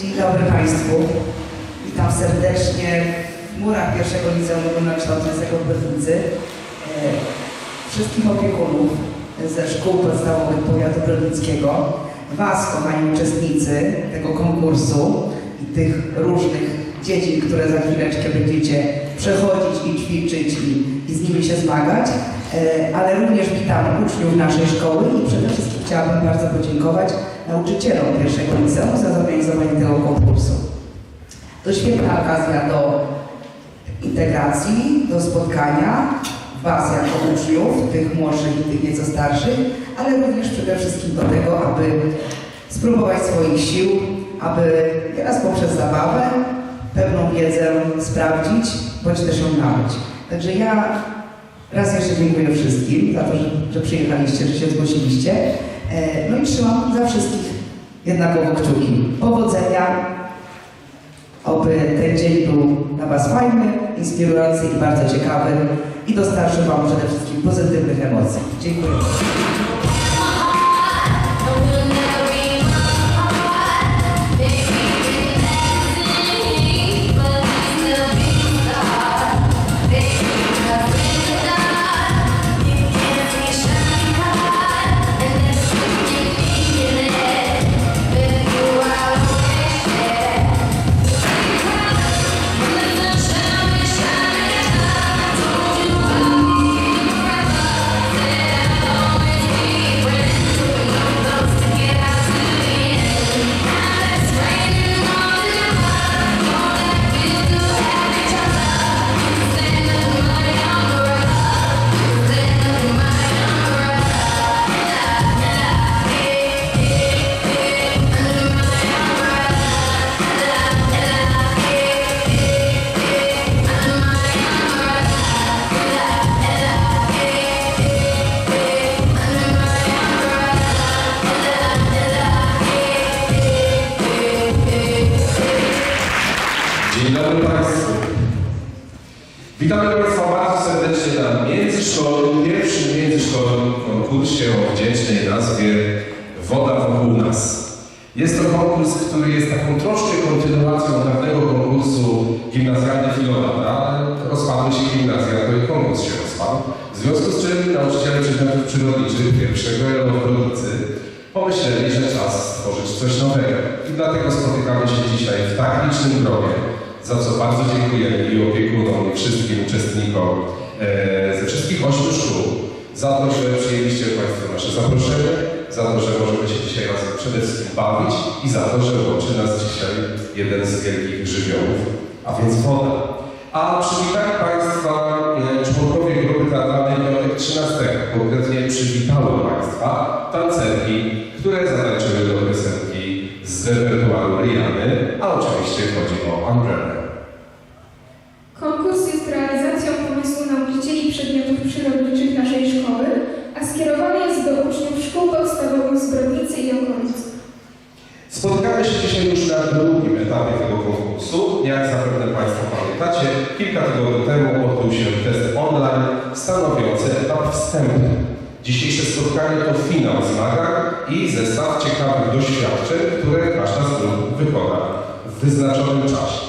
Dzień dobry Państwu. Witam serdecznie w murach pierwszego liceum ogólnokształcącego w Bydnicy. E, Wszystkich opiekunów ze szkół podstawowych powiatu brodnickiego, Was, kochani uczestnicy tego konkursu i tych różnych dziedzin, które za chwileczkę będziecie przechodzić i ćwiczyć i, i z nimi się zmagać, E, ale również witam uczniów naszej szkoły i przede wszystkim chciałabym bardzo podziękować nauczycielom pierwszego liceum za zorganizowanie tego konkursu. To świetna okazja do integracji, do spotkania Was jako uczniów, tych młodszych i tych nieco starszych, ale również przede wszystkim do tego, aby spróbować swoich sił, aby nieraz poprzez zabawę pewną wiedzę sprawdzić, bądź też ją nabyć. Także ja raz jeszcze dziękuję wszystkim za to, że, że przyjechaliście, że się zgłosiliście. E, No i trzymam za wszystkich jednakowo kciuki. Powodzenia, Oby ten dzień był dla Was fajny, inspirujący i bardzo ciekawy i dostarczył Wam przede wszystkim pozytywnych emocji. Dziękuję. Witamy Państwa bardzo serdecznie na międzyszkolnym, pierwszym międzyszkolnym konkursie o wdzięcznej nazwie Woda wokół nas. Jest to konkurs, który jest taką troszkę kontynuacją dawnego konkursu gimnazjalny Filolata. Rozpadły się gimnazja, to i konkurs się rozpadł. W związku z czym nauczyciele przedmiotów przyrodniczych pierwszego Elowrodnicy pomyśleli, że czas stworzyć coś nowego. I dlatego spotykamy się dzisiaj w tak licznym gronie, za co bardzo dziękujemy i opiekunom, i wszystkim uczestnikom e, ze wszystkich ośmiu szkół za to, że przyjęliście Państwo nasze zaproszenie, za to, że możemy się dzisiaj razem przede wszystkim bawić i za to, że łączy nas dzisiaj jeden z wielkich żywiołów, a więc woda. A przywitali Państwa e, członkowie grupy teatralnej Piątek 13. Konkretnie przywitały Państwa tancerki, które zatańczyły do piosenki z repertuaru Riany, a oczywiście chodzi o Umbrella. Konkurs jest realizacją pomysłu nauczycieli przedmiotów przyrodniczych naszej szkoły, a skierowany jest do uczniów szkół podstawowych z Brodnicy i okolic. Spotykamy się już na drugim etapie tego konkursu. Jak zapewne Państwo pamiętacie, kilka tygodni temu odbył się test online stanowiący etap wstępny. Dzisiejsze spotkanie to finał zmagań i zestaw ciekawych doświadczeń, które każda z grup wykona w wyznaczonym czasie.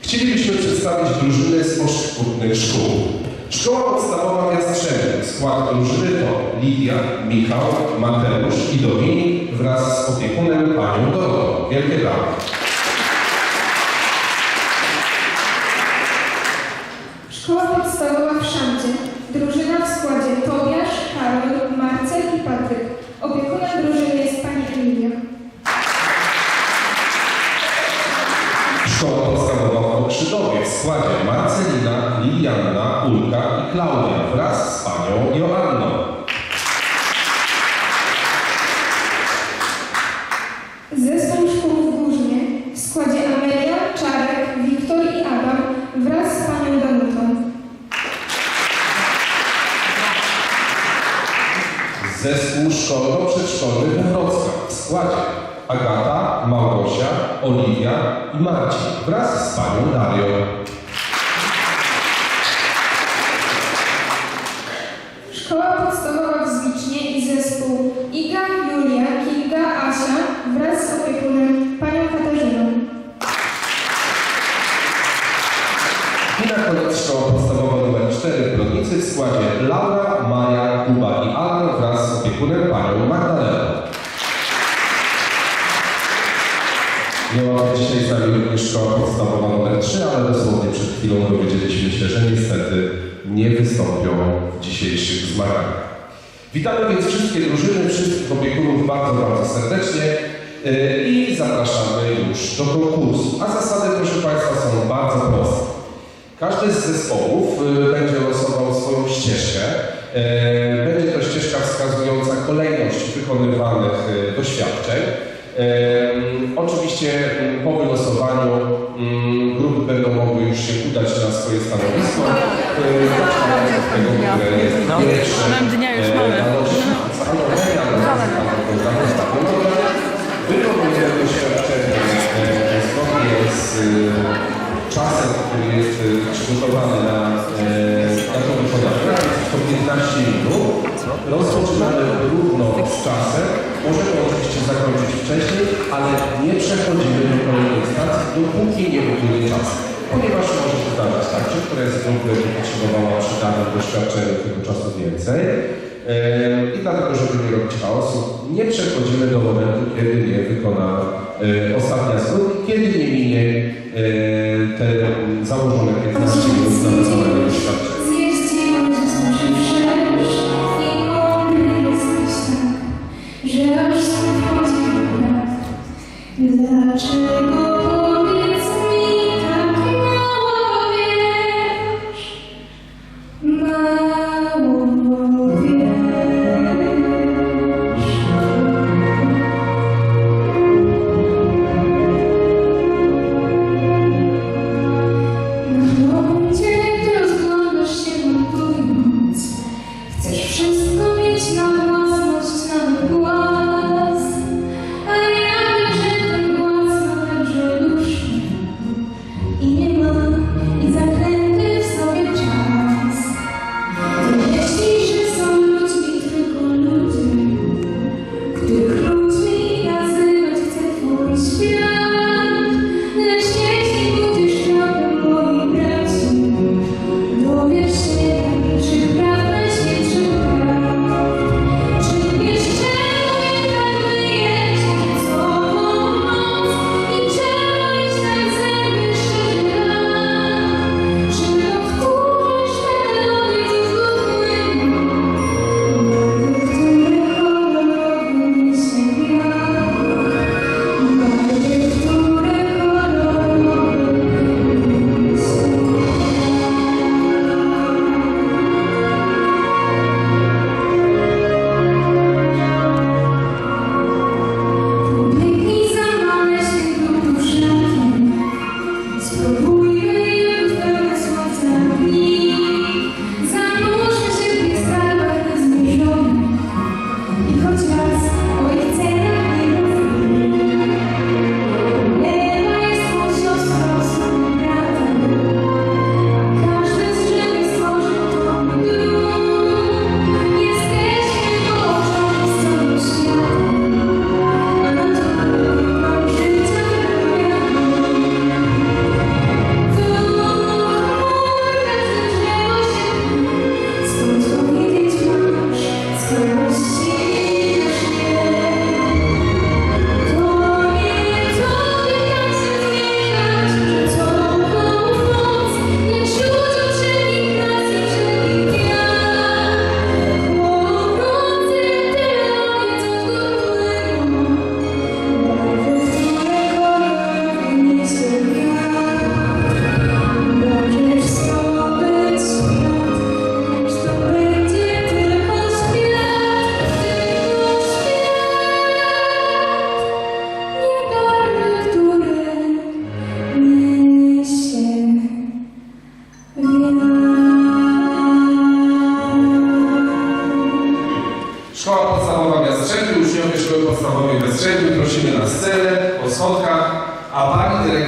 Chcielibyśmy przedstawić drużyny z poszczególnych szkół. Szkoła podstawowa Jastrzębie. Skład drużyny to Lidia, Michał, Mateusz i Dominik wraz z opiekunem panią Dorotą. Wielkie brawa. Szkoła podstawowa w Szancie. Drużyna w składzie Tobiasz, Karol, Marcel i Patryk. Opiekunem drużyny jest pani Emilia. Szkoła podstawowa w Okrzydowie w składzie Marcelina, Lilianna, Ulka i Klaudia wraz z panią Joanną. Zespół szkół w Górznie w składzie Amelia, Czarek, Wiktor i Adam wraz z panią Danutą. Zespół szkolno-przedszkolny Wrocław w składzie Agata, Małgosia, Oliwia i Marcin wraz z panią Darią. Szkoła podstawowa w Zbicznie i zespół Iga, Julia, Kilda, Asia wraz z opiekunem panią Katarzyną. I na koniec szkoła podstawowa nr 4 w Brodnicy w składzie Laura, Maja, Kuba i Alan wraz z opiekunem panią Magdaleną. Dzisiaj z nami również szkoła podstawowa nr 3, ale dosłownie przed chwilą dowiedzieliśmy się, że niestety nie wystąpią w dzisiejszych zmaganiach. Witamy więc wszystkie drużyny, wszystkich opiekunów bardzo, bardzo serdecznie yy, i zapraszamy już do konkursu. A zasady, proszę Państwa, są bardzo proste. Każdy z zespołów yy, będzie losował swoją ścieżkę. Yy, Będzie to ścieżka wskazująca kolejność wykonywanych doświadczeń. Oczywiście po wylosowaniu grupy będą mogły już się udać na swoje stanowisko. Tego, No, pierwsze. programie. Wykonujemy doświadczenie yy, zgodnie z yy, czasem, który jest przygotowany na, na to wykonanie. To 15 minut. Rozpoczynamy równo z czasem. Możemy oczywiście zakończyć wcześniej, ale nie przechodzimy do kolejnej stacji, dopóki nie upłynie czas. Ponieważ może się zdarzyć tak, że któraś z grup będzie potrzebowała przy danym doświadczeniu tego czasu więcej. I dlatego, żeby nie robić chaosu, nie przechodzimy do momentu, kiedy nie wykona yy, ostatnia z grup, kiedy nie minie yy, te założone 15 minut na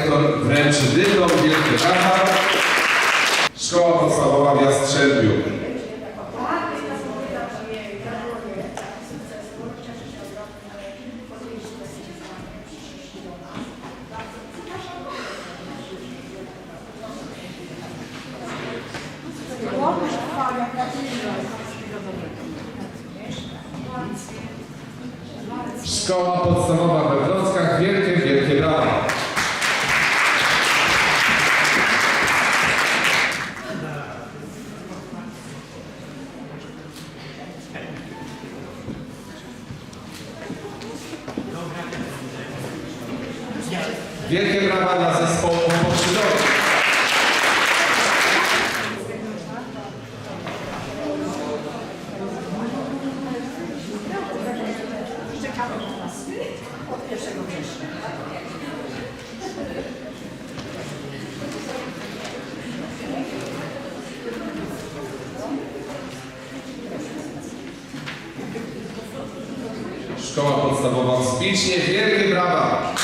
dyrektor wręcz wydał wielkie brawa. Szkoła podstawowa w Jastrzębiu. Szkoła podstawowa we Wrocławiu. Szkoła podstawowa w Zbicznie. Wielkie brawa.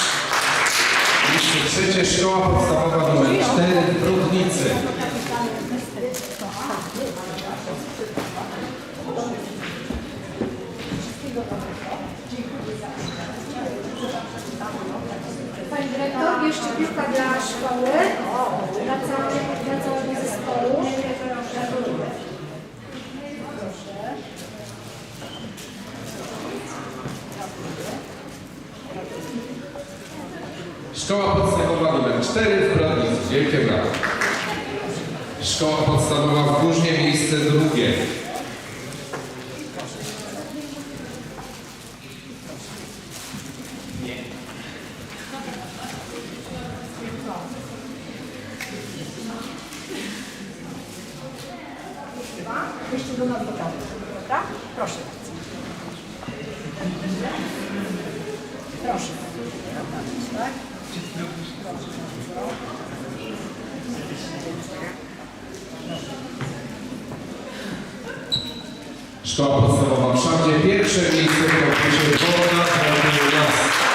Trzecie szkoła podstawowa numer 4 w Brudnicy. Pani dyrektor, jeszcze piłka dla szkoły, dla całego zespołu. Szkoła podstawowa numer 4 w Brodnicy. Wielkie brawa. Szkoła podstawowa w Górznie, miejsce drugie. Jeszcze do nogi gotowy, prawda? Proszę. Szkoła podstawowa w Szamdzie. Pierwsze miejsce w konkursie Wolna Las.